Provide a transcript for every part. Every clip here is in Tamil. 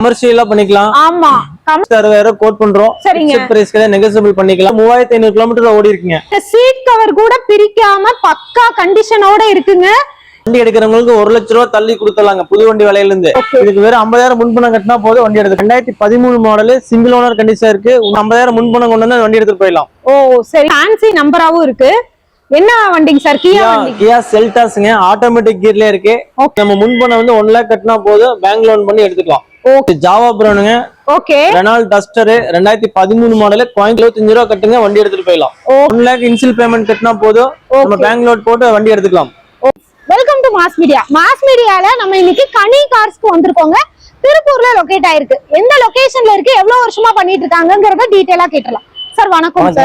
கமர்ஷியலா பண்ணிக்கலாம். ஆமா. அறுபதாயிரம் கோட் பண்றோம். சரிங்க. பிரைஸ்க்கு நெகோசியபிள் பண்ணிக்கலாம். மூவாயிரத்தி ஐநூறு கிலோமீட்டர் ஓடி இருக்குங்க சீட் கவர் கூட பிரிக்காம பக்கா கண்டிஷனோட இருக்குங்க. வண்டி எடுக்கிறவங்களுக்கு ஒரு லட்ச ரூபா தள்ளி கொடுத்துலாங்க புது வண்டி விலையில இருந்து இதுக்கு வெறும் ஐம்பதாயிரம் முன்பணம் கட்டினா போதும் வண்டி எடுத்து. ரெண்டாயிரத்தி பதிமூணு மாடல் சிங்கிள் ஓனர் கண்டிஷன் இருக்கு. ஐம்பதாயிரம் முன்பணம் கொண்டு வந்து வண்டி எடுத்துட்டு போயிடலாம். ஓ சரி. ஃபேன்சி நம்பராவும் இருக்கு. என்ன வண்டிங்க சார் கியா கியா செல்டாஸ்ங்க ஆட்டோமேட்டிக் கியர்ல இருக்கு. நம்ம முன்பணம் வந்து ஒன் லேக் கட்டினா போதும். பேங்க் லோன் பண்ணி எடுத்துக்கலாம். ஓகே ஜாவா ப்ரோனுங்க ஓகே ரெனால் டஸ்டர் ரெண்டாயிரத்தி பதிமூணு மாடல் இருபத்தஞ்சு ரூபா கட்டுங்க வண்டி எடுத்துட்டு போயிடலாம். ஒன் லேக் இன்சில் பேமெண்ட் கட்டினா போதும். நம்ம பேங்க் போட்டு வண்டி எடுத்துக்கலாம். Welcome to mass media mass மீடியால நம்ம இன்னைக்கு கனி கார்ஸ்க்கு வந்திருக்கோங்க. திருப்பூர்ல லொகேட் ஆயிருக்கு. எந்த லொகேஷன்ல இருக்கு எவ்வளவு வருஷமா பண்ணிட்டு இருக்காங்கங்கறத டீடைலா கேட்டலாம் சார் வணக்கம்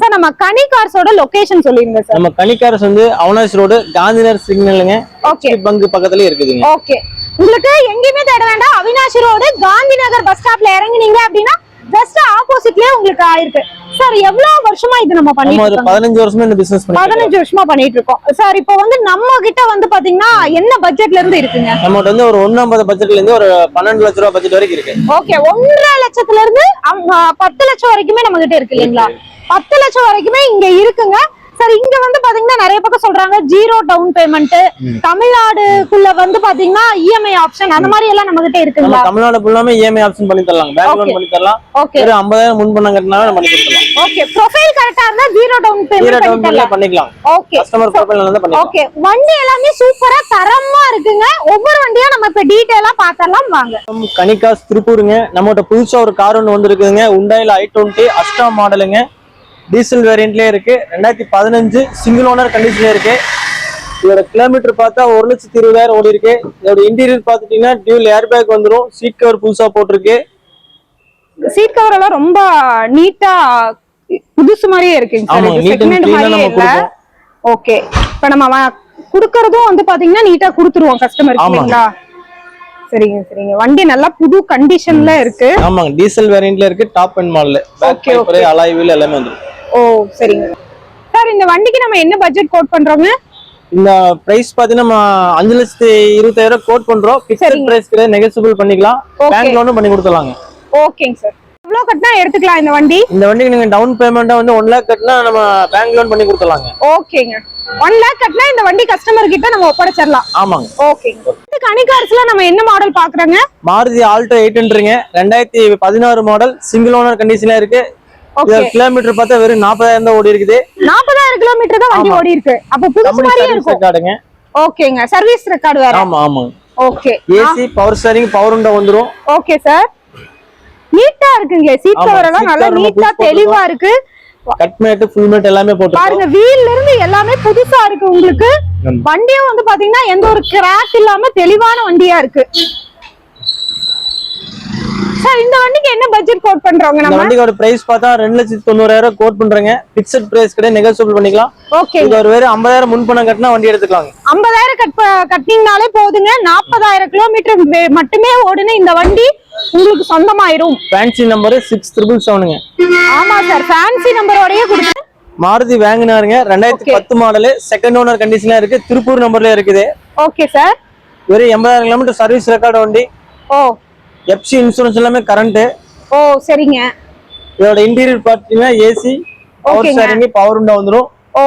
சார் நம்ம கனி கார்ஸோட லொகேஷன் சொல்லிருங்க சார் நம்ம கனிக்காரஸ் வந்து அவனாஸ் ரோடு காந்திநகர் சிக்னலுங்க ஓகே பங்கு பக்கத்துலயே இருக்குதுங்க. ஓகே உங்களுக்கு எங்கேயுமே தேட வேண்டாம். அவினாஷி ரோடு காந்தி நகர் பஸ் ஸ்டாப்ல இறங்குனீங்க அப்படின்னா ஜஸ்ட் ஆப்போசிட்லயே உங்களுக்கு ஆயிருக்கு சார் எவ்வளவு வருஷமா இது நம்ம நம்ம பண்ணிட்டு இருக்கோம்? பதினஞ்சு வருஷமா இந்த பிசினஸ் பதினஞ்சு வருஷமா பண்ணிட்டு இருக்கோம். சார் இப்போ வந்து நம்ம கிட்ட வந்து பாத்தீங்கன்னா என்ன பட்ஜெட்ல இருந்து இருக்குங்க? நம்மகிட்ட வந்து ஒரு ஐம்பது பட்ஜெட்ல இருந்து ஒரு பன்னெண்டு லட்ச ரூபா பட்ஜெட் வரைக்கும் இருக்கு. ஓகே ஒன்றரை லட்சத்துல இருந்து பத்து லட்சம் வரைக்குமே நம்ம கிட்ட இருக்கு இல்லைங்களா? பத்து லட்சம் வரைக்குமே இங்க இருக்குங்க. சார் இங்க வந்து பாத்தீங்கன்னா நிறைய பக்கம் சொல்றாங்க ஜீரோ டவுன் பேமெண்ட் தமிழ்நாடுக்குள்ள வந்து பாத்தீங்கன்னா இஎம்ஐ ஆப்ஷன் அந்த மாதிரி எல்லாம் நம்ம கிட்ட இருக்குங்களா? தமிழ்நாடு ஃபுல்லாமே இஎம்ஐ ஆப்ஷன் பண்ணி தரலாம் பேங்க் லோன். பண்ணி தரலாம். ஓகே ஒரு ஐம்பதாயிரம் முன்பணம் கட்டினாவே நம்ம பண்ணி கொடுத்துடலாம் ஓகே ப்ரொஃபைல் கரெக்டா இருந்தா ஜீரோ டவுன் பேமெண்ட் டவுன் பண்ணிக்கலாம். பண்ணிக்கலாம் ஓகே கஸ்டமர் ப்ரொஃபைல் தான் பண்ணிக்கலாம். ஓகே வண்டி எல்லாமே சூப்பரா தரமா இருக்குங்க. ஒவ்வொரு வண்டியா நம்ம இப்ப டீடைலா பாத்திரலாம் வாங்க. கனிகாஸ் திருப்பூருங்க. நம்மகிட்ட புதுசா ஒரு கார் வந்திருக்குதுங்க. உண்டாயில ஐ டுவெண்ட்டி அஸ்டா மாடலுங்க டீசல் வேரியண்ட்லயே இருக்கு. ரெண்டாயிரத்தி பதினஞ்சு சிங்கிள் ஓனர் கண்டிஷன்ல இருக்கு. இதோட கிலோமீட்டர் பார்த்தா ஒரு லட்சத்தி இருபதாயிரம் ஓடி இருக்கு. இதோட இன்டீரியர் பார்த்துட்டீங்கன்னா டியூல் ஏர் பேக் வந்துடும் சீட் கவர் புதுசா போட்டிருக்கு. சீட் கவர் எல்லாம் ரொம்ப நீட்டா புதுசு மாதிரியே இருக்குங்க. ஓகே இப்ப நம்ம குடுக்கறதும் வந்து பாத்தீங்கன்னா நீட்டா குடுத்துருவோம் கஸ்டமருக்கு ஆமாங்க. இல்லைங்களா? சரிங்க சரிங்க. வண்டி நல்லா புது கண்டிஷன்ல இருக்கு. ஆமாங்க. டீசல் வேரியண்ட்ல இருக்கு. Top end model pack Okay, paper alloy wheel எல்லாமே வந்துடும் ஓ சரிங்க. சார் இந்த வண்டிக்கு நம்ம என்ன பட்ஜெட் கோட் பண்றோங்க? இந்த பிரைஸ் பாத்தீங்கன்னா நம்ம அஞ்சு லட்சத்தி இருபத்தாயிரம் கோட் பண்றோம். பிக்சட் சரிங்க. பிரைஸ் கிடையாது நெகசிபிள் பண்ணிக்கலாம். பேங்க் லோனும் பண்ணி கொடுத்துலாங்க ஓகேங்க சார். எவ்வளவு கட்டினா எடுத்துக்கலாம் இந்த வண்டி? இந்த வண்டிக்கு நீங்க டவுன் பேமெண்டா வந்து ஒன் லேக் கட்டினா நம்ம பேங்க் லோன் பண்ணி கொடுத்துலாங்க ஓகேங்க ஒன் லேக் கட்டினா இந்த வண்டி கஸ்டமர் கிட்ட நம்ம ஒப்படைச்சிடலாம். ஆமாங்க. ஓகேங்க கணிகார்ஸ்ல நம்ம என்ன மாடல் பாக்குறோங்க? மாருதி ஆல்டோ எயிட்ன்றீங்க ரெண்டாயிரத்தி பதினாறு மாடல் சிங்கிள் ஓனர் கண்டிஷன்ல இருக்கு. ஓகே கிலோமீட்டர் பார்த்தா வெறும் நாற்பதாயிரம் தான் ஓடி இருக்குது. நாற்பதாயிரம் கிலோமீட்டர் தான் வண்டி ஆமா. ஓடி இருக்கு. அப்ப புதுசு மாதிரியே இருக்கும். ஓகேங்க சர்வீஸ் ரெக்கார்டு வேற. ஆமா ஆமாங்க okay AC power steering power உண்டா வந்துரும். ஓகே சார் நீட்டா இருக்குங்களே சீட் ஆமா, கவர் எல்லாம் நல்லா நீட்டா தெளிவா இருக்கு. கட் மேட் ஃபுல் மேட் எல்லாமே போட்டுருக்கோம். பாருங்க வீல்ல இருந்து எல்லாமே புதுசா இருக்கு உங்களுக்கு. ஆமா. வண்டியும் வந்து பாத்தீங்கன்னா எந்த ஒரு கிராக் இல்லாம தெளிவான வண்டியா இருக்கு. சார் இந்த வண்டிக்கு என்ன பட்ஜெட் கோட் பண்றோங்க நம்ம? வண்டியோட பிரைஸ் பார்த்தா ரெண்டு லட்சத்தி தொண்ணூறாயிரம் கோட் பண்றேங்க. பிக்சட் பிரைஸ் கிடையாது நெகோசியபிள் பண்ணிக்கலாம். ஓகே இது ஒரு வேறு ஐம்பதாயிரம் முன்பணம் கட்டினா வண்டி எடுத்துக்கலாங்க. ஐம்பதாயிரம் கட் ப- கட்டினீங்கனாலே போதுங்க. நாற்பதாயிரம் கிலோமீட்டர் மட்டுமே ஓடுன இந்த வண்டி உங்களுக்கு சொந்தமாயிரும். ஃபேன்சி நம்பர் சிக்ஸ் த்ரிபிள் செவனுங்க ஆமா சார் ஃபேன்சி நம்பரோடயே கொடுத்து. மாருதி வேங்கனாருங்க. ரெண்டாயிரத்தி. பத்து மாடலு செகண்ட் ஓனர் கண்டிஷன்ல இருக்கு. திருப்பூர் நம்பர்ல இருக்குது. ஓகே சார் வெறும் எண்பதாயிரம் கிலோமீட்டர் சர்வீஸ் ரெக்கார்டு வண்டி. ஓ. எஃப்சி இன்சூரன்ஸ் எல்லாமே கரண்ட் ஓ சரிங்க. இதோட இன்டீரியர் பார்த்தீங்கன்னா ஏசி பவர். ஸ்டேரிங் பவர் உண்டா வந்துரும். ஓ.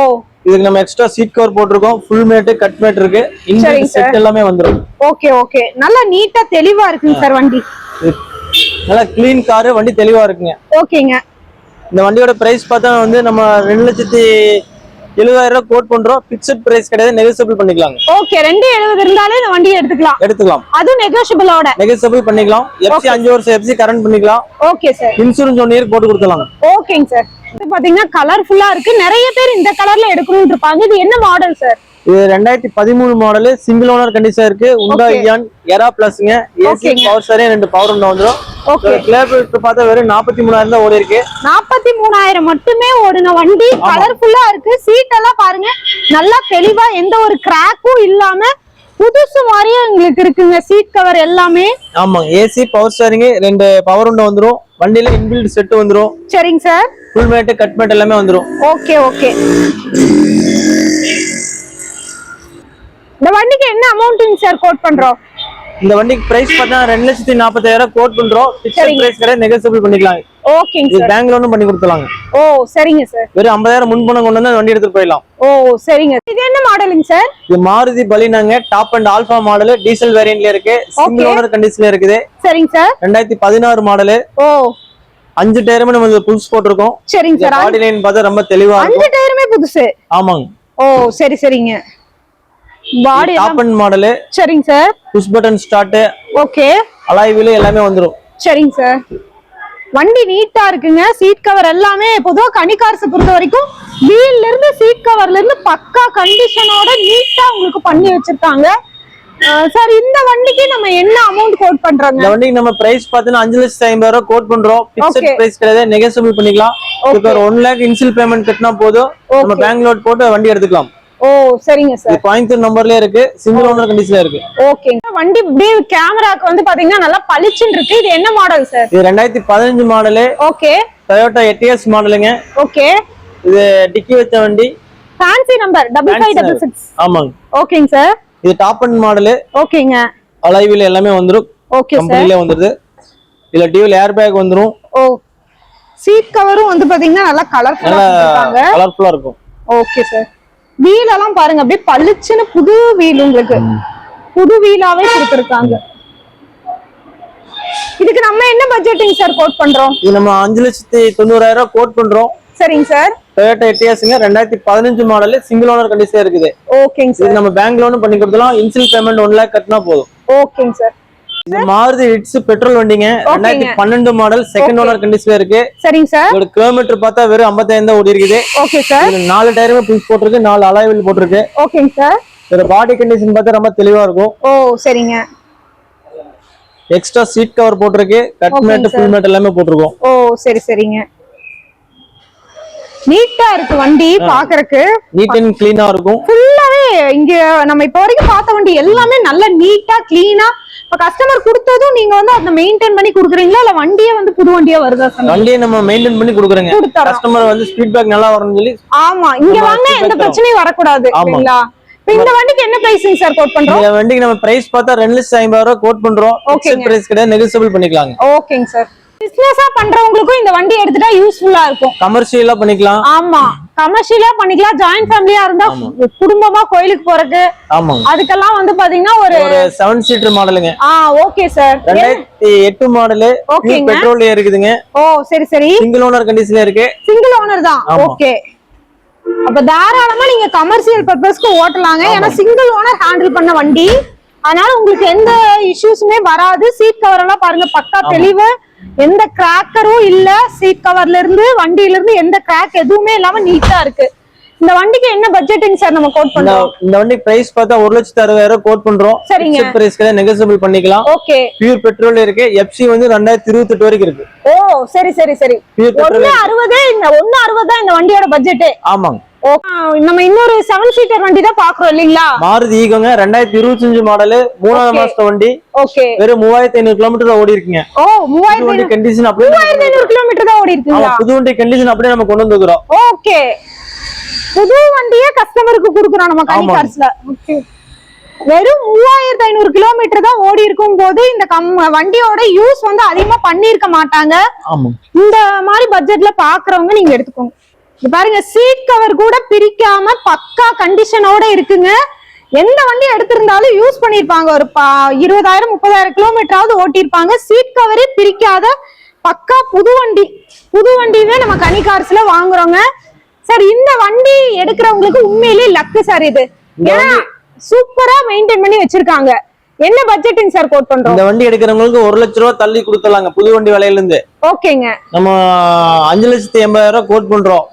இதுக்கு நம்ம எக்ஸ்ட்ரா சீட் கவர் போட்டிருக்கோம். ஃபுல் மேட் கட் மேட் இருக்கு. Sir. செட் எல்லாமே வந்துரும். ஓகே ஓகே நல்லா நீட்டா தெளிவா இருக்குங்க சார் வண்டி. நல்லா க்ளீன் காரு வண்டி தெளிவா இருக்குங்க. ஓகேங்க இந்த வண்டியோட பிரைஸ் பார்த்தா வந்து நம்ம ரெண்டு லட்சத்தி எழுபதாயிரம் ரூபாய் கோட் பண்றோம். பிக்சட் பிரைஸ் கிடையாது நெகோசியபிள் பண்ணிக்கலாங்க. ஓகே ரெண்டு எழுபது இருந்தாலே இந்த வண்டியை எடுத்துக்கலாம். எடுத்துக்கலாம். அதுவும் நெகோஷியபிளோட நெகோசியபிள் பண்ணிக்கலாம். எஃப்சி அஞ்சு வருஷம் எஃப்சி கரண்ட் பண்ணிக்கலாம். Okay sir insurance one year போட்டு கொடுத்துலாம் ஓகேங்க சார் இது பாத்தீங்கன்னா கலர்ஃபுல்லா இருக்கு. நிறைய பேர் இந்த கலர்ல எடுக்கணும்னு இருப்பாங்க. இது என்ன மாடல் சார் இது ரெண்டாயிரத்தி பதிமூணு மாடலு சிங்கிள் ஓனர் கண்டிஷன் இருக்கு. உண்டா. இயான் எரா பிளஸ்ங்க ஏசி. பவர் சரியா ரெண்டு பவர் உண்டா வந்துடும் ஓகே கிலோமீட்டர் பார்த்தா வெறும் நாற்பத்தி மூணாயிரம் தான் ஓடி இருக்கு. நாற்பத்தி மூணாயிரம் மட்டுமே ஓடின வண்டி. கலர்ஃபுல்லா இருக்கு. சீட் எல்லாம் பாருங்க. நல்லா தெளிவா எந்த ஒரு கிராக்கும் இல்லாம புதுசு மாதிரியே உங்களுக்கு இருக்குங்க. சீட் கவர் எல்லாமே. ஆமாங்க ஏசி பவர் ஸ்டேரிங் ரெண்டு பவர் உண்டா வந்துரும். வண்டியில இன்பில்ட் செட் வந்துரும். சரிங்க sir full mat cut mat எல்லாமே வந்துரும். ஓகே ஓகே இந்த வண்டிக்கு என்ன அமௌண்ட்டுங்க சார் கோட் பண்றோம்? இந்த வண்டிக்கு பிரைஸ் பார்த்தா ரெண்டு லட்சத்தி நாற்பத்தாயிரம் கோட் பண்றோம். பிக்சர். பிரைஸ் கிடையாது நெகோசியபிள் பண்ணிக்கலாம். ஓகேங்க சார் பேங்க் லோனும் பண்ணி கொடுத்துலாங்க ஓ சரிங்க சார் வெறும் ஐம்பதாயிரம் முன்பணம் கொண்டு வந்து வண்டி எடுத்துட்டு போயிடலாம். ஓ சரிங்க. இது என்ன மாடலுங்க சார் இது Maruti பலினாங்க top end alpha model diesel வேரியன்ட்ல இருக்கு. சிங்கிள் ஓனர் கண்டிஷன்ல இருக்குது. சரிங்க சார் ரெண்டாயிரத்தி பதினாறு மாடலு ஓ. அஞ்சு டயருமே நம்ம புதுசு போட்டிருக்கோம். சரிங்க சார் பாடி லைன் பார்த்தா ரொம்ப தெளிவா அஞ்சு டயருமே புதுசு. ஆமாங்க. ஓ சரி சரிங்க. பாடி டாப் அண்ட் மாடலு சரிங்க sir. Push button start okay alloy wheel எல்லாமே வந்துரும். சரிங்க சார். வண்டி நீட்டா இருக்குங்க. சீட் கவர் எல்லாமே பொதுவா கனிகார்ஸ் பொறுத்த வரைக்கும் வீல்ல இருந்து சீட் கவர்ல இருந்து பக்கா கண்டிஷனோட நீட்டா உங்களுக்கு பண்ணி வச்சிருக்காங்க. சார் இந்த வண்டிக்கு நம்ம என்ன அமௌண்ட் கோட் பண்றோங்க? இந்த வண்டிக்கு நம்ம பிரைஸ் பார்த்தீங்கன்னா அஞ்சு லட்சத்தி ஐம்பது ரூபா கோட் பண்றோம். பிக்சட். பிரைஸ் கிடையாது. நெகோசியபிள் பண்ணிக்கலாம். ஒரு ஒன் லேக் இன்சில் பேமெண்ட் கட்டினா போதும். நம்ம. பேங்க் லோட் போட்டு வண்டி எடுத்துக்கலாம். ஓ சரிங்க சார். கோயம்புத்தூர் நம்பர்லயே இருக்கு. சிங்கிள் ஓனர் கண்டிஷன்ல இருக்கு. ஓகேங்க வண்டி இப்படியே கேமராக்கு வந்து பாத்தீங்கன்னா நல்லா பளிச்சுன்னு இருக்கு. இது என்ன மாடல் சார்? இது ரெண்டாயிரத்தி பதினஞ்சு மாடலு ஓகே. டொயோட்டா எட்டிஎஸ் மாடலுங்க ஓகே. இது டிக்கி வச்ச வண்டி. Fancy number double five double six ஆமாங்க. ஓகேங்க சார். இது டாப் அண்ட் மாடலு ஓகேங்க. அலாய் வீல் எல்லாமே வந்துரும். ஓகே கம்பெனிலே வந்துருது. இதுல டியூல் ஏர் பேக் வந்துரும். ஓ. சீட் கவரும் வந்து பாத்தீங்கன்னா நல்லா கலர்ஃபுல்லா கொடுத்துருக்காங்க. கலர்ஃபுல்லா இருக்கும். Okay sir. வீல் எல்லாம் பாருங்க அப்படியே பளிச்சுன்னு புது வீல் உங்களுக்கு. புது வீலாவே கொடுத்துருக்காங்க. இதுக்கு நம்ம என்ன பட்ஜெட்டிங் சார் கோட் பண்றோம்? இது நம்ம அஞ்சு லட்சத்தி தொண்ணூறாயிரம் ரூபாய் கோட் பண்றோம். சரிங்க சார் டொயோட்டா எட்டிஎஸ்ங்க ரெண்டாயிரத்தி பதினஞ்சு மாடல் சிங்கிள் ஓனர் கண்டிஷன் இருக்குது. ஓகேங்க இது சார் நம்ம பேங்க் லோனும் பண்ணி கொடுக்கலாம் இன்சில் பேமெண்ட் ஒன் லேக் கட்டினா போதும். ஓகேங்க சார் இது மாருதி இட்ஸ் பெட்ரோல் வண்டிங்க. ரெண்டாயிரத்தி பன்னெண்டு மாடல் செகண்ட் ஓனர் கண்டிஷன்ல இருக்கு. சரிங்க சார். இதோட கிலோமீட்டர் பார்த்தா வெறும் 55 தான் ஓடி இருக்குது ஓகே சார் நாலு டயருமே புஷ் போட்டிருக்கு நாலு அலாய்வில் போட்டிருக்கு. ஓகேங்க சார் இதோட பாடி கண்டிஷன் பார்த்தா ரொம்ப தெளிவா இருக்கும். ஓ சரிங்க. எக்ஸ்ட்ரா சீட் கவர் போட்டிருக்கு. Cut mat. ஃபுல் மேட் எல்லாமே போட்டிருக்கோம். ஓ சரி சரிங்க. நீட்டா இருக்கு வண்டி பாக்குறதுக்கு நீட் அண்ட் கிளீனா இருக்கும். ஃபுல்லாவே இங்க நம்ம இப்ப வரைக்கும் பார்த்த வண்டி எல்லாமே நல்ல நீட்டா கிளீனா இப்ப கஸ்டமர் கொடுத்ததும் நீங்க வந்து அதை மெயின்டைன் பண்ணி குடுக்குறீங்களா? இல்ல வண்டியே வந்து புது வண்டியா வருதா வண்டியை நம்ம மெயின்டைன் பண்ணி கொடுக்குறோங்க. கஸ்டமர் வந்து ஃபீட்பேக் நல்லா வரும்னு சொல்லி ஆமா இங்க வாங்க எந்த பிரச்சனையும் வரக்கூடாது இப்ப இந்த வண்டிக்கு என்ன பிரைசிங் சார் கோட் பண்றோம்? இந்த வண்டிக்கு நம்ம பிரைஸ் பார்த்தா ரெண்டு லட்சத்தி ஐம்பது ரூபாய் கோட் பண்றோம். ஓகேங்க. பிரைஸ் கிடையாது நெகோசியபிள் பண்ணிக்கலாங்க. ஓகேங்க சார். பிசினஸா பண்றவங்களுக்கும் இந்த வண்டி எடுத்துட்டா யூஸ்ஃபுல்லா இருக்கும். கமர்ஷியலா பண்ணிக்கலாம். ஆமா. கமர்ஷியலா பண்ணிக்கலாம். ஜாயிண்ட் ஃபேமிலியா இருந்தா குடும்பமா கோயிலுக்கு போறதுக்கு ஆமாங்க அதுக்கெல்லாம் வந்து பாத்தீங்கன்னா ஒரு செவன் சீட்டர் மாடலுங்க ஆ ஓகே சார் ரெண்டாயிரத்தி எட்டு மாடலு ஓகேங்க. பெட்ரோல் இருக்குதுங்க. ஓ சரி சரி. சிங்கிள் ஓனர் கண்டிஷன்ல இருக்கு. சிங்கிள் ஓனர் தான். ஓகே அப்ப தாராளமா நீங்க கமர்ஷியல் பர்பஸ்க்கு ஓட்டலாங்க. ஏன்னா சிங்கிள் ஓனர் ஹேண்டில் பண்ண வண்டி அதனால உங்களுக்கு எந்த இஷ்யூஸுமே வராது. சீட் கவர் எல்லாம் பாருங்க பக்கா தெளிவு. எந்த கிராக்கரும் இல்ல. சீட் கவர்ல இருந்து வண்டியில இருந்து எந்த கிராக் எதுவுமே இல்லாம நீட்டா இருக்கு. இந்த வண்டிக்கு என்ன பட்ஜெட்டிங் சார் நம்ம கோட் பண்றோம்? இந்த வண்டி பிரைஸ் பார்த்தா ஒரு லட்சத்தி அறுபதாயிரம் கோட் பண்றோம். சரிங்க. பிரைஸ் கிடையாது நெகோசியபிள் பண்ணிக்கலாம். ஓகே பியூர் பெட்ரோல் இருக்கு. எஃப்சி வந்து ரெண்டாயிரத்தி இருபத்தி எட்டு வரைக்கும் இருக்கு. ஓ சரி சரி சரி. ஒண்ணு அறுபதே இந்த ஒண்ணு அறுபது தான் இந்த வண்டியோட பட்ஜெட்டே ஆமாங்க. நம்ம இன்னொரு செவன் சீட்டர் வண்டி தான் பாக்குறோம் இல்லீங்களா? மாருதி ஈகோங்க. ரெண்டாயிரத்தி இருபத்தஞ்சு மாடலு மூணாவது. மாசத்த வண்டி. ஓகே வெறும் மூவாயிரத்தி ஐநூறு கிலோமீட்டர் ஓடி இருக்குங்க ஓ மூவாயிரத்தி வண்டி கண்டிஷன் அப்படியே மூவாயிரத்தி ஐநூறு கிலோமீட்டர் தான் ஓடி இருக்குங்களா புது வண்டி கண்டிஷன் அப்படியே நம்ம கொண்டு வந்துக்கிறோம். ஓகே புது வண்டியே கஸ்டமருக்கு குடுக்குறோம் நம்ம கனி. கார்ஸ்ல ஓகே வெறும் மூவாயிரத்தி ஐநூறு கிலோமீட்டர் தான் ஓடி இருக்கும் போது இந்த கம் வண்டியோட யூஸ் வந்து அதிகமா பண்ணியிருக்க மாட்டாங்க. இந்த மாதிரி பட்ஜெட்ல பாக்குறவங்க நீங்க எடுத்துக்கோங்க. பாருங்க சீட் கவர் கூட பிரிக்காம பக்கா கண்டிஷனோட இருக்குங்க. எந்த வண்டி எடுத்திருந்தாலும் யூஸ் பண்ணிருப்பாங்க. ஒரு இருபதாயிரம் முப்பதாயிரம் கிலோமீட்டராவது ஓட்டியிருப்பாங்க. சீட் கவரே பிரிக்காத பக்கா புது வண்டி. புது வண்டியவே நம்ம கனி கார்ஸ்ல வாங்குறோங்க. சார் இந்த வண்டி எடுக்கிறவங்களுக்கு உண்மையிலேயே லக்கு சார் இது. ஏன்னா சூப்பரா மெயின்டைன் பண்ணி வச்சிருக்காங்க. என்ன பட்ஜெட்டிங் சார் கோட் பண்றோம்? இந்த வண்டி எடுக்கிறவங்களுக்கு ஒரு லட்ச ரூபா தள்ளி கொடுத்துடலாங்க புது வண்டி விலையில இருந்து ஓகேங்க. நம்ம அஞ்சு லட்சத்தி எண்பதாயிரம் ரூபாய் கோட் பண்றோம்.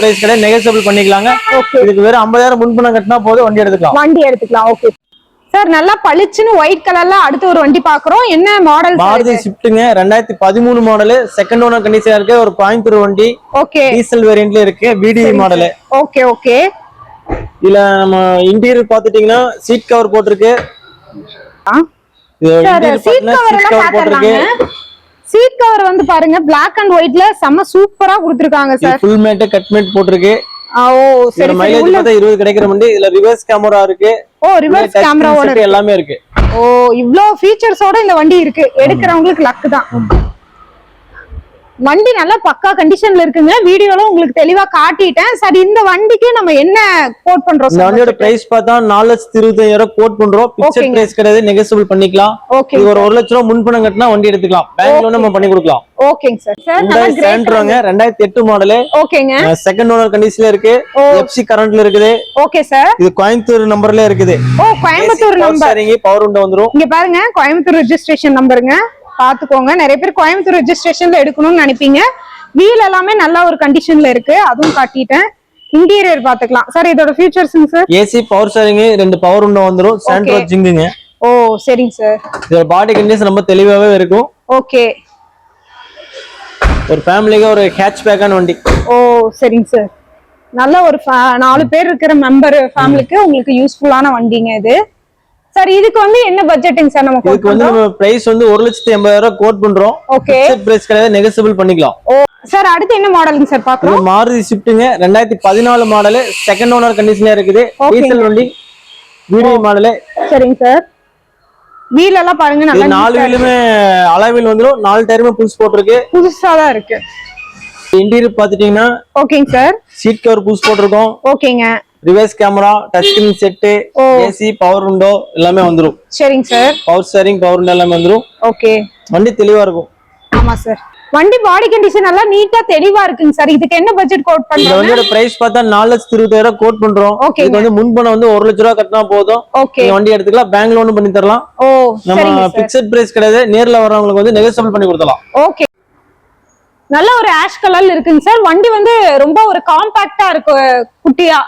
பிரைஸ் கிடையாது நெகோசியபிள் பண்ணிக்கலாங்க. ஓகே. இதுக்கு வெறும் ஐம்பதாயிரம் முன்பணம் கட்டினா போதும் வண்டி எடுத்துக்கலாம். வண்டி எடுத்துக்கலாம் ஓகே. சார் நல்லா பளிச்சுன்னு ஒயிட் கலர்ல அடுத்த ஒரு வண்டி பாக்குறோம். என்ன மாடல் மாருதி ஷிஃப்ட்டுங்க ரெண்டாயிரத்தி பதிமூணு மாடலு செகண்ட் ஓனர் கண்டிஷன் இருக்கு ஒரு கோயம்புத்தூர் வண்டி. ஓகே. டீசல் வேரியன்ட்ல இருக்கு பிடிஐ மாடலு ஓகே ஓகே. இதுல நம்ம இன்டீரியர் பாத்துட்டீங்கன்னா சீட் கவர் போட்டிருக்கு. சீட் கவர் வந்து பாருங்க பிளாக் அண்ட் ஒயிட்ல செம்ம சூப்பரா கொடுத்துருக்காங்க sir full mat cut mat போட்டிருக்கு. ஓ சரி மைலேஜ் பார்த்தா இருபது கிடைக்கிற வண்டி இதுல ரிவர்ஸ் கேமரா இருக்கு. ஓ ரிவர்ஸ் கேமராவோட set எல்லாமே இருக்கு. ஓ இவ்ளோ ஃபீச்சர்ஸோட இந்த வண்டி இருக்கு. எடுக்கிறவங்களுக்கு லக்கு தான். வண்டி நல்லா பக்கா கண்டிஷன்ல இருக்குங்க. வீடியோல உங்களுக்கு தெளிவா காட்டிட்டேன். சரி இந்த வண்டிக்கு நம்ம என்ன கோட் பண்றோம் இந்த வண்டியோட பிரைஸ் பார்த்தா நாலு லட்சத்தி இருபத்தாயிரம் கோட் பண்றோம். பிக்சர். பிரைஸ் கிடையாது நெகசிபிள் பண்ணிக்கலாம். ஓகே ஒரு ஒரு லட்ச ரூபா முன்பணம் கட்டினா வண்டி எடுத்துக்கலாம். பேங்க் லோன் நம்ம பண்ணி கொடுக்கலாம். ஓகேங்க சார். சார் ரெண்டாயிரத்தி எட்டு மாடலு ஓகேங்க. செகண்ட் ஓனர் கண்டிஷன்ல இருக்கு. எஃப்சி கரண்ட்ல இருக்குது. Okay sir. இது கோயம்புத்தூர் நம்பர்ல இருக்குது. ஓ கோயம்புத்தூர் நம்பர் பவர் உண்டு வந்துரும். இங்க பாருங்க கோயம்புத்தூர் ரெஜிஸ்ட்ரேஷன் நம்பருங்க பாத்துக்கோங்க. நிறைய பேர் கோயம்புத்தூர் ரெஜிஸ்ட்ரேஷன்ல எடுக்கணும்னு நினைப்பீங்க. வீல் எல்லாமே நல்ல ஒரு கண்டிஷன்ல இருக்கு. அதுவும் காட்டிட்டேன். இன்டீரியர் பாத்துக்கலாம். சார் இதோட ஃபீச்சர்ஸுங்க சார் ஏசி பவர் ஸ்டேரிங் ரெண்டு பவர் உண்டு வந்துரும். சாண்ட்ரோ ஜிங்குங்க ஓ சரிங்க சார் இதோட பாடி கண்டிஷன் ரொம்ப தெளிவாவே இருக்கும். ஓகே ஒரு ஃபேமிலிக்கு ஒரு ஹேட்ச் பேக்கான வண்டி. ஓ சரிங்க சார் நல்ல ஒரு நாலு பேர் இருக்கிற மெம்பர் ஃபேமிலிக்கு உங்களுக்கு யூஸ்ஃபுல்லான வண்டிங்க இது. சார் இதுக்கு வந்து என்ன பட்ஜெட்டுங்க சார் quote இதுக்கு வந்து நம்ம பிரைஸ் வந்து ஒரு லட்சத்தி எண்பதாயிரம் கோட் பண்றோம். ஓகே பிரைஸ் கிடையாது நெகசிபிள் பண்ணிக்கலாம். சார் அடுத்து என்ன மாடலுங்க சார் இது பாக்குறோம் மாருதி ஷிஃப்ட்டுங்க ரெண்டாயிரத்தி பதினாலு மாடலு செகண்ட் ஓனர் கண்டிஷன்ல இருக்குது. டீசல் வண்டி வீடியோ மாடலு சரிங்க சார் வீல் எல்லாம் பாருங்க நல்லா நாலு வீலுமே அளவில் வந்துரும். நாலு டயருமே புதுசு போட்டிருக்கு. புதுசா தான் இருக்கு. இன்டீரியர் பாத்துட்டீங்கன்னா ஓகேங்க சார் சீட் கவர் புதுசு போட்டிருக்கோம். ஓகேங்க reverse camera touch screen set ஓ. ஏசி பவர் விண்டோ எல்லாமே வந்துரும். சரிங்க sir power steering power window எல்லாமே வந்துரும். ஓகே வண்டி தெளிவா இருக்கும். ஆமா சார் வண்டி பாடி கண்டிஷன் எல்லாம் நீட்டா தெளிவா இருக்குங்க சார் இதுக்கு என்ன பட்ஜெட் கோட் பண்றோம் வண்டியோட பிரைஸ் பார்த்தா நாலு லட்சத்தி இருபதாயிரம் கோட் பண்றோம். Okay. இதுக்கு வந்து முன்பணம் வந்து ஒரு லட்ச ரூபா கட்டினா போதும். ஓகே நீங்க வண்டி எடுத்துக்கலாம் பேங்க் லோன் பண்ணி தரலாம். ஓ நம்ம பிக்சட் பிரைஸ் கிடையாது. நேர்ல வர்றவங்களுக்கு வந்து நெகோசியபிள் பண்ணி கொடுத்தலாம் ஓகே நல்ல ஒரு ஆஷ் கலர்ல இருக்குங்க சார் வண்டி வந்து ரொம்ப ஒரு காம்பாக்டா இருக்கு குட்டியா.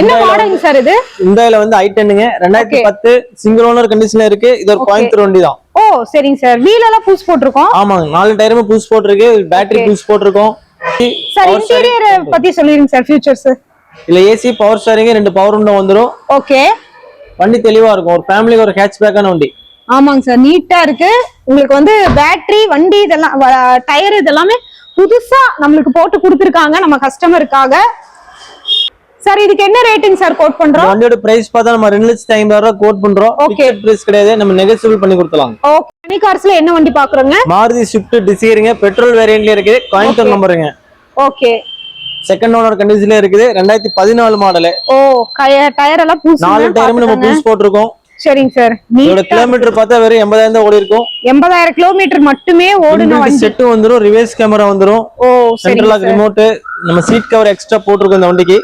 என்ன மாடலுங்க சார் இது? இந்த இதுல வந்து ஐ டென்னுங்க ரெண்டாயிரத்தி. பத்து சிங்கிள் ஓனர் கண்டிஷன்ல இருக்கு. இது ஒரு. கோயம்புத்தூர் வண்டி தான். ஓ சரிங்க சார் வீல் எல்லாம் புதுசு போட்டிருக்கோம். ஆமாங்க. நாலு டயருமே புதுசு போட்டிருக்கு. பேட்டரி. புதுசு போட்டிருக்கோம். சார் இன்டீரியர் பத்தி சொல்லிருங்க சார் ஃபியூச்சர்ஸ் இல்ல ஏசி பவர் ஸ்டேரிங் ரெண்டு பவர் விண்டோ வந்துரும். ஓகே வண்டி தெளிவா இருக்கும். ஒரு ஃபேமிலிக்கு ஒரு ஹேட்ச் பேக்கான வண்டி. ஆமாங்க சார் நீட்டா இருக்கு. உங்களுக்கு வந்து பேட்டரி வண்டி இதெல்லாம் டயர் இதெல்லாமே புதுசா நம்மளுக்கு போட்டு கொடுத்துருக்காங்க. நம்ம கஸ்டமருக்காக சார் இதுக்கு என்ன ரேட்டிங் சார் கோட் பண்றோம்? வண்டியோட பிரைஸ் பார்த்தா நம்ம ரெண்டு லட்சத்தி ஐம்பதாயிரம் ரூபாய் கோட் பண்றோம். Okay. பிரைஸ் கிடையாது. நம்ம நெகோசியபிள் பண்ணி கொடுத்தலாம் ஓகே மணி கார்ஸ்ல என்ன வண்டி பாக்குறோங்க மாருதி ஸ்விஃப்ட் டிசைருங்க பெட்ரோல் வேரியன்ட்ல இருக்குது. கோயம்புத்தூர். நம்பருங்க ஓகே செகண்ட் ஓனர் கண்டிஷன்ல இருக்குது. ரெண்டாயிரத்தி பதினாலு மாடலு ஓ டயர் எல்லாம் புதுசு நாலு டயரும் நம்ம புதுசு போட்டிருக்கோம். சரிங்க சார் இதோட கிலோமீட்டர் பார்த்தா வெறும் எண்பதாயிரம் தான் ஓடி இருக்கும். எண்பதாயிரம் கிலோமீட்டர் மட்டுமே ஓடுன வண்டி. செட்டு வந்துரும். ரிவர்ஸ் கேமரா வந்துரும். ஓ சென்ட்ரல் ரிமோட் நம்ம சீட் கவர் எக்ஸ்ட்ரா போட்டிருக்கோம் இந்த வண்டிக்கு.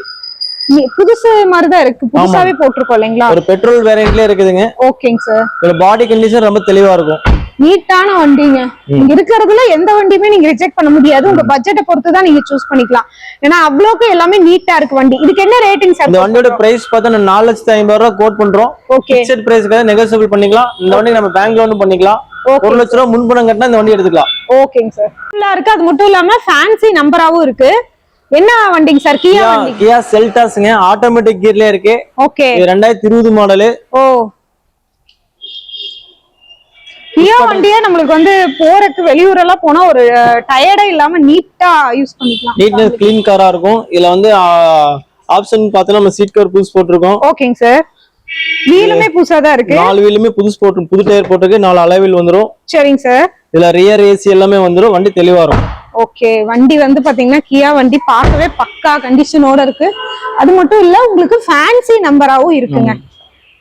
புதுசு மாதிரிதான் இருக்கு. புதுசாவே போட்டிருக்கோம் இல்லைங்களா? ஒரு பெட்ரோல் வேரியன்ட்ல இருக்குதுங்க. ஓகேங்க சார். பாடி கண்டிஷன் ரொம்ப தெளிவா இருக்கும். நீட்டான வண்டிங்க. இங்க இருக்கிறதுல எந்த வண்டியுமே நீங்க ரிஜெக்ட் பண்ண முடியாது. உங்க பட்ஜெட்டை பொறுத்து தான் நீங்க சூஸ் பண்ணிக்கலாம். ஏன்னா அவ்வளோக்கு எல்லாமே நீட்டா இருக்கு வண்டி. இதுக்கு என்ன ரேட்டிங் சார்? இந்த வண்டியோட பிரைஸ் பார்த்தா நாலு லட்சத்தி ஐம்பது ரூபா கோட் பண்றோம். ஓகே பிக்சட் பிரைஸ்க்காக நெகோசியபிள் பண்ணிக்கலாம். இந்த வண்டி நம்ம பேங்க் லோன் பண்ணிக்கலாம். ஒரு லட்ச ரூபா முன்பணம் கட்டினா இந்த வண்டி எடுத்துக்கலாம். ஓகேங்க சார். இருக்கு. அது மட்டும் இல்லாம ஃபேன்சி நம்பராவும் இருக்கு. என்ன வண்டிங்க சார்? கியா வண்டி கியா செல்டாஸ்ங்க ஆட்டோமேட்டிக் கியர்ல இருக்கு. ஓகே. இது ரெண்டாயிரத்தி இருபது மாடலு ஓ. கியா வண்டியே நம்மளுக்கு வந்து போறதுக்கு வெளியூர் எல்லாம் போனா ஒரு டயர்டே இல்லாம நீட்டா யூஸ் பண்ணிக்கலாம். நீட்னஸ் கிளீன் காரா இருக்கும். இதுல வந்து ஆப்ஷன் பார்த்தோன்னா நம்ம சீட் கவர் புதுசு போட்டிருக்கோம். ஓகேங்க சார். வீலுமே புதுசா தான் இருக்கு. நாலு வீலுமே புதுசு போட்டு புது டயர் போட்டிருக்கு. நாலு அளவில் வந்துரும். சரிங்க சார். இதுல ரியர் ஏசி எல்லாமே வந்துரும். வண்டி தெளிவா இருக்கும். ஓகே வண்டி வந்து பாத்தீங்கன்னா கியா வண்டி பார்க்கவே பக்கா கண்டிஷனோட இருக்கு. அது மட்டும் இல்ல உங்களுக்கு ஃபேன்சி நம்பராவும் இருக்குங்க.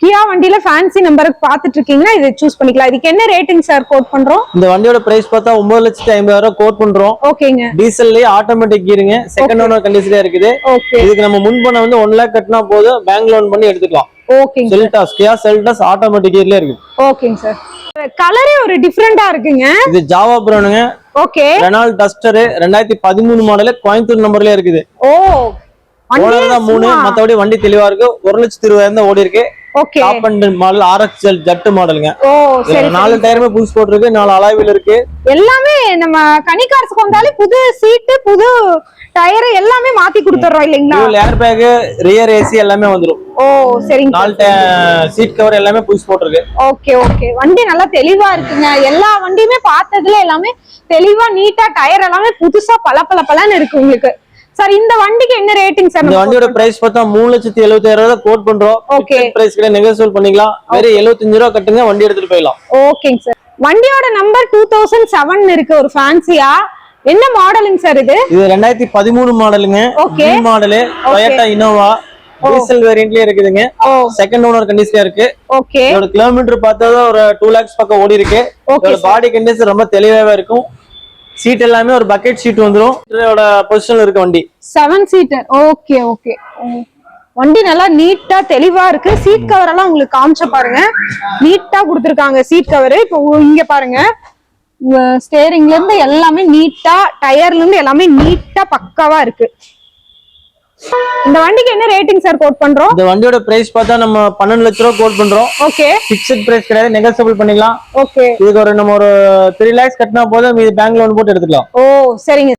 கியா வண்டியில ஃபேன்சி நம்பருக்கு பாத்துட்டு இருக்கீங்கன்னா இதை சூஸ் பண்ணிக்கலாம். இதுக்கு என்ன ரேட்டிங் சார் கோட் பண்றோம்? இந்த வண்டியோட பிரைஸ் பார்த்தா ஒன்பது லட்சத்தி ஐம்பதாயிரம் கோட் பண்றோம். ஓகேங்க டீசல்லே ஆட்டோமேட்டிக் கீருங்க செகண்ட் ஓனர் கண்டிஷன்ல இருக்குது. ஓகே இதுக்கு நம்ம முன்பணம் வந்து ஒன் லேக் கட்டினா போதும். பேங்க் லோன் பண்ணி எடுத்துக்கலாம். ஓகேங்க செல்டாஸ் கியா செல்டாஸ் ஆட்டோமேட்டிக் இருக்கு ஓகேங்க சார் கலரே ஒரு டிஃப்ரெண்டா இருக்குங்க. இது ஜாவா ப்ரௌனுங்க ஓகே ரெனால்ட் டஸ்டர் ரெண்டாயிரத்தி பதிமூணு மாடலு கோயம்புத்தூர் நம்பர்ல இருக்குது. ஓ. ஓனர் தான் மூணு மத்தபடி வண்டி தெளிவா இருக்கு. ஒரு லட்சத்தி இருபதாயிரம் தான் ஓடி இருக்கு okay top end model RX ஜட்டு மாடலுங்க ஓ சரி நாலு டயருமே புதுசு போட்டிருக்கு நாலு அலாவில் இருக்கு. எல்லாமே நம்ம கனிகார்ஸ்க்கு வந்தாலே புது சீட்டு புது டயர் எல்லாமே மாத்தி கொடுத்துறோம் இல்லைங்களா? ஏர் பேக் ரியர் ஏசி எல்லாமே வந்துரும். ஓ சரிங்க நாலு சீட் கவர் எல்லாமே புதுசு போட்டிருக்கு. ஓகே ஓகே வண்டி நல்லா தெளிவா இருக்குங்க. எல்லா வண்டியுமே பார்த்ததுல எல்லாமே தெளிவா நீட்டா டயர் எல்லாமே புதுசா பலன்னு இருக்கு உங்களுக்கு. சார் இந்த வண்டிக்கு என்ன ரேட்டிங் சார் இந்த வண்டியோட பிரைஸ் பார்த்தா மூணு லட்சத்தி எழுபத்தாயிரம் ரூபாய் கோட் பண்றோம். Okay. பிரைஸ் கூட நெகோசியல் பண்ணிக்கலாம். வெறும் எழுபத்தஞ்சு ரூபா கட்டுங்க வண்டி எடுத்துட்டு போயிடலாம். ஓகேங்க சார். வண்டியோட நம்பர் டூ தௌசண்ட் செவன் இருக்கு ஒரு ஃபேன்சியா என்ன மாடலுங்க சார் இது? இது ரெண்டாயிரத்தி பதிமூணு மாடலுங்க Okay. Model Toyota Innova diesel வேரியன்ட்லயே இருக்குதுங்க. செகண்ட் ஓனர் கண்டிஷன்ல இருக்கு. ஓகே இதோட கிலோமீட்டர் பார்த்தா ஒரு டூ லேக்ஸ் பக்கம் ஓடி இருக்கு பாடி கண்டிஷன் ரொம்ப தெளிவாவே இருக்கும். சீட் எல்லாமே ஒரு பக்கெட் சீட் வந்துரும். இதோட பொசிஷன்ல இருக்க வண்டி. செவன் சீட்டர் ஓகே ஓகே வண்டி நல்லா நீட்டா தெளிவா இருக்கு. சீட் கவர் எல்லாம் உங்களுக்கு காமிச்ச பாருங்க. நீட்டா கொடுத்துருக்காங்க சீட் கவர் இப்போ இங்க பாருங்க. ஸ்டேரிங்ல இருந்து எல்லாமே நீட்டா டயர்ல இருந்து எல்லாமே நீட்டா பக்காவா இருக்கு. இந்த வண்டிக்கு என்ன ரேட்டிங் சார் கோட் பண்றோம்? இந்த வண்டியோட பிரைஸ் பார்த்தா நம்ம பன்னெண்டு லட்ச ரூபா கோட் பண்றோம். ஓகே. பிக்சட் பிரைஸ் கிடையாது நெகோசியபிள் பண்ணிக்கலாம். ஓகே. இதுக்கு ஒரு நம்ம ஒரு த்ரீ லேக்ஸ் கட்டினா போதும் மீது பேங்க் லோன் போட்டு எடுத்துக்கலாம். ஓ சரிங்க